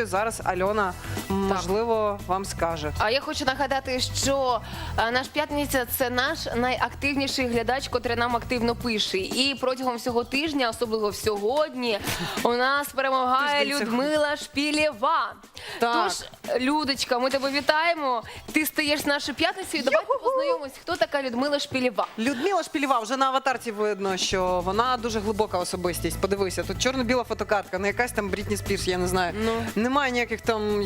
погодою. Зараз Альона можливо вам скаже. А я хочу нагадати, що е, наш п'ятниця це наш найактивніший глядач, котрий нам активно пише. І протягом всього тижня, особливо сьогодні, у нас перемагає Тиждень Людмила Шпілєва. Так. Тож, Людочка, ми тебе вітаємо. Ти стаєш нашою п'ятницею. Давайте познайомимось, хто така Людмила Шпілєва. Людмила Шпілєва, вже на аватарці видно, що вона дуже глибока особистість. Подивися, тут чорно-біла фотокартка, не якась там Брітні Спірс, я не знаю. Ну. Немає ніяких там.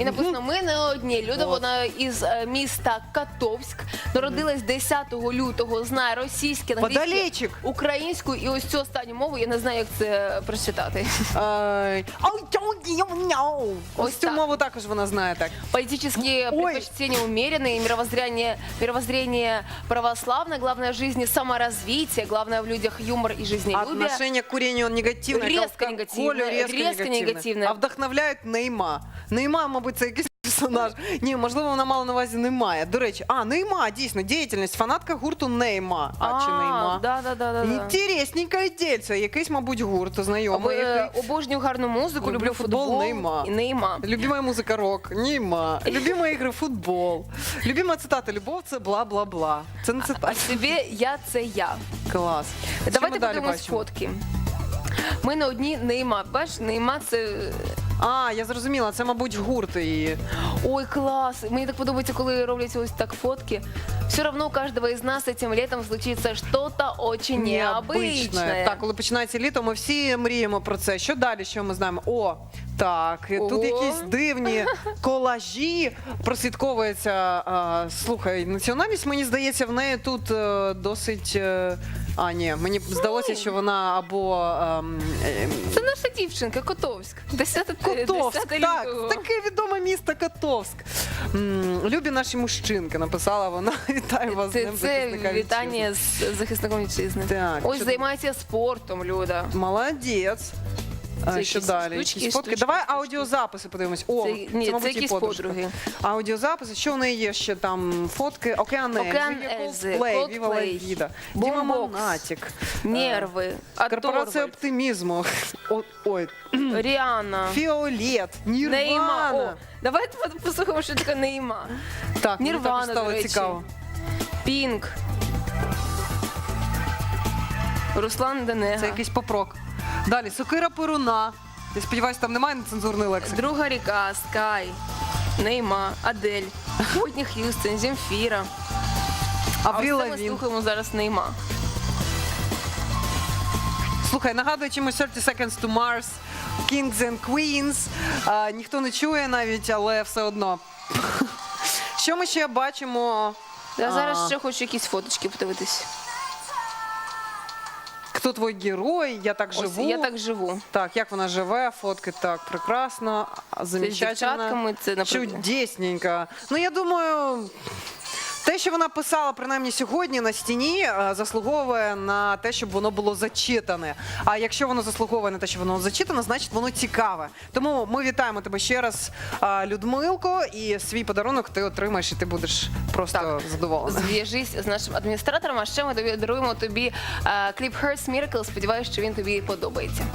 І написано: ми не одні. Люда, вона із е, міста Катовськ. Народилась 10 лютого, знає російське, англійське, Подалечик. українську і ось цю останню мову. Я не знаю, як це прочитати. Ай, ау, діу, няу. Ось Ось цю так. мову також вона знає так. Политические Ой. предпочтения умеренные, мировоззрение, мировоззрение православное, главное в жизни саморазвитие, главное в людях юмор и жизнелюбие. Отношение к курению негативное. Резко негативное, резко, резко негативное. А вдохновляють Нейма. Нейма, мабуть, це якийсь персонаж. Ні, можливо, вона мала на увазі немає. До речі, а, Нейма, дійсно, діяльність. Фанатка гурту Нейма. А, чи Нейма? да, да, да, да, да. Інтересненьке дільце. Якийсь, мабуть, гурт знайомий. е, який- Обожнюю гарну музику, Люблю футбол, Нейма. і Нейма. Любимая музика рок, Німа. Любимі ігри футбол. Любима цитата Любов це бла-бла-бла. Це не А цитата. собі я це я. Клас. Що Давайте далі подивимось бачимо? фотки. Ми на одній Нейма. Бачиш, Нейма це. А, я зрозуміла, це, мабуть, гурт її. Ой, клас! Мені так подобається, коли роблять ось так фотки. Все равно у каждого из нас этим летом случится что-то очень необычное. Так, коли починається літо, ми всі мріємо про це. Що далі? Що ми знаємо? О, так, Ого. тут якісь дивні колажі прослідковується. А, слухай, національність, мені здається, в неї тут е, досить. е, а, ні, мені здалося, що вона або ем, ем, Це наша дівчинка, Котовськ. 10, Котовськ, так, таке відоме місто Котовськ. М, Любі наші мужчинки, написала вона. Вітаю вас з Це, ним це захисника вітання з захисником вітчизни. Так, Ось що- займається спортом, Люда. Молодець. Це що якісь далі? штучки, фотки? штучки, Давай штучки. аудіозаписи подивимось. О, Це- ні, це мабуть, її якісь подруги. Аудіозаписи. Що в неї є ще там? Фотки? Океан Ельзи, Океан Ельзи, Coldplay, Діма Бомбокс, Монатік, Нерви, Корпорація Аторвальд, оптимізму. О, Ой, Ріана. Фіолет, Нейма. О, давайте по- послухаємо, що таке Нейма. Так, мені Нірвана, також стало речі. цікаво. Пінк. Руслан Денега. Це якийсь попрок. Далі, Сокира Перуна. Я сподіваюся, там немає нецензурної лексики. Друга ріка, Скай, Нейма, Адель, Уітні Х'юстон, Земфіра. А ось це ми Лавін. слухаємо зараз Нейма. Слухай, нагадує чимось 30 Seconds to Mars, Kings and Queens. А, ніхто не чує навіть, але все одно. Що ми ще бачимо? Я зараз ще хочу якісь фоточки подивитись. Хто твій герой? Я так Ось живу. я так живу. Так, як вона живе, фотки так прекрасно, Це з замечательно. дівчатками, це наприклад. Чудесненько. Ну я думаю. Те, що вона писала принаймні сьогодні на стіні, е, заслуговує на те, щоб воно було зачитане. А якщо воно заслуговує на те, що воно зачитане, значить воно цікаве. Тому ми вітаємо тебе ще раз, е, Людмилко, і свій подарунок ти отримаєш, і ти будеш просто Так. задоволена. Зв'яжись з нашим адміністратором, а ще ми даруємо тобі е, кліп Hearts Miracle. Сподіваюсь, що він тобі подобається.